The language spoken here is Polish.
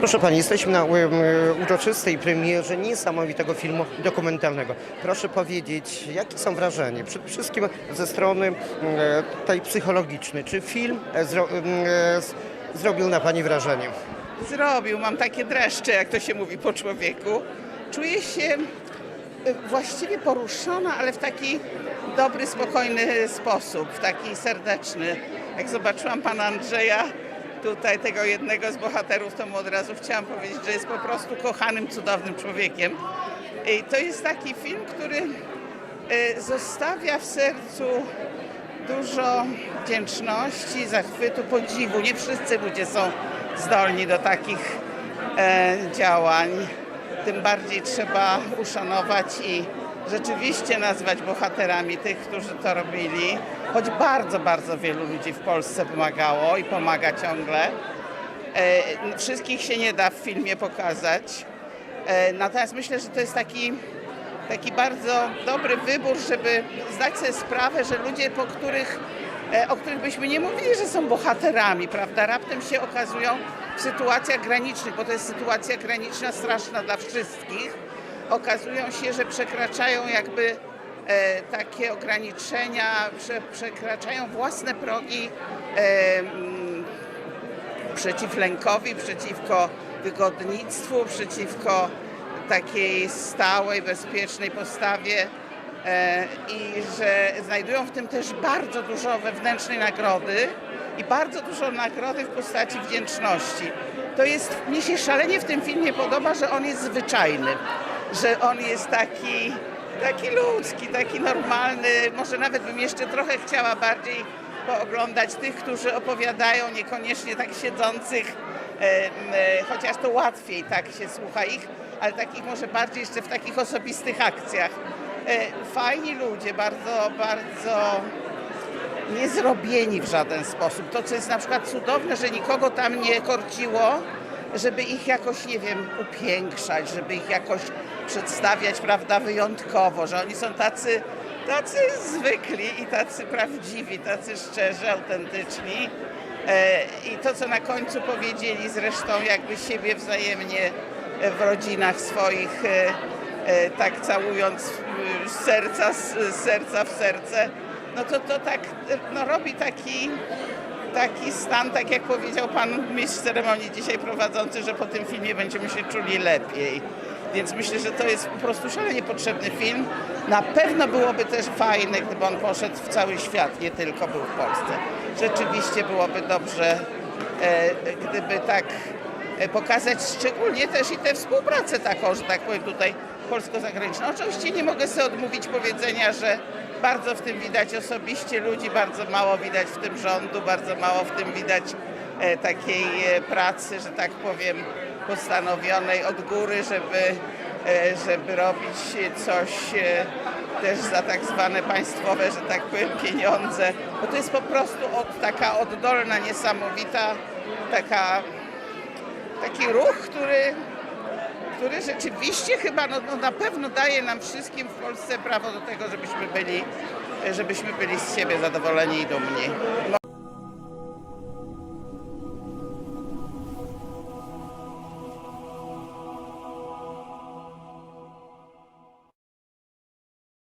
Proszę Pani, jesteśmy na em, uroczystej premierze niesamowitego filmu dokumentalnego. Proszę powiedzieć, jakie są wrażenia? Przede wszystkim ze strony em, tej psychologicznej. Czy film e, zro, e, zrobił na Pani wrażenie? Zrobił, mam takie dreszcze, jak to się mówi po człowieku. Czuję się właściwie poruszona, ale w taki dobry, spokojny sposób, w taki serdeczny. Jak zobaczyłam pana Andrzeja, tutaj tego jednego z bohaterów, to mu od razu chciałam powiedzieć, że jest po prostu kochanym, cudownym człowiekiem. I to jest taki film, który y, zostawia w sercu dużo wdzięczności, zachwytu, podziwu. Nie wszyscy ludzie są zdolni do takich e, działań. Tym bardziej trzeba uszanować i rzeczywiście nazwać bohaterami tych, którzy to robili. Choć bardzo, bardzo wielu ludzi w Polsce pomagało i pomaga ciągle. E, wszystkich się nie da w filmie pokazać. E, natomiast myślę, że to jest taki taki bardzo dobry wybór, żeby zdać sobie sprawę, że ludzie, po których, e, o których byśmy nie mówili, że są bohaterami, prawda, raptem się okazują w sytuacjach granicznych, bo to jest sytuacja graniczna straszna dla wszystkich, okazują się, że przekraczają jakby e, takie ograniczenia, prze, przekraczają własne progi e, mm, przeciwlękowi, przeciwko wygodnictwu, przeciwko takiej stałej, bezpiecznej postawie e, i że znajdują w tym też bardzo dużo wewnętrznej nagrody i bardzo dużo nagrody w postaci wdzięczności. To jest, mnie się szalenie w tym filmie podoba, że on jest zwyczajny, że on jest taki, taki ludzki, taki normalny. Może nawet bym jeszcze trochę chciała bardziej pooglądać tych, którzy opowiadają, niekoniecznie tak siedzących, e, chociaż to łatwiej tak się słucha ich, ale takich może bardziej jeszcze w takich osobistych akcjach. E, Fajni ludzie, bardzo, bardzo niezrobieni w żaden sposób. To, co jest na przykład cudowne, że nikogo tam nie korciło, żeby ich jakoś, nie wiem, upiększać, żeby ich jakoś przedstawiać, prawda, wyjątkowo, że oni są tacy, tacy zwykli i tacy prawdziwi, tacy szczerzy, autentyczni. E, I to, co na końcu powiedzieli zresztą jakby siebie wzajemnie w rodzinach swoich, e, e, tak całując serca, serca w serce, no to to tak no, robi taki, taki stan, tak jak powiedział pan mistrz ceremonii dzisiaj prowadzący, że po tym filmie będziemy się czuli lepiej. Więc myślę, że to jest po prostu szalenie potrzebny film. Na pewno byłoby też fajne, gdyby on poszedł w cały świat, nie tylko był w Polsce. Rzeczywiście byłoby dobrze, e, gdyby tak e, pokazać szczególnie też i tę współpracę taką, że tak powiem tutaj polsko-zagraniczną. Oczywiście nie mogę sobie odmówić powiedzenia, że bardzo w tym widać osobiście ludzi, bardzo mało widać w tym rządu, bardzo mało w tym widać e, takiej e, pracy, że tak powiem, postanowionej od góry, żeby, e, żeby robić coś też za tak zwane państwowe, że tak powiem, pieniądze. Bo to jest po prostu od, taka oddolna, niesamowita, taka, taki ruch, który który rzeczywiście chyba no, no na pewno daje nam wszystkim w Polsce prawo do tego, żebyśmy byli, żebyśmy byli z siebie zadowoleni i dumni.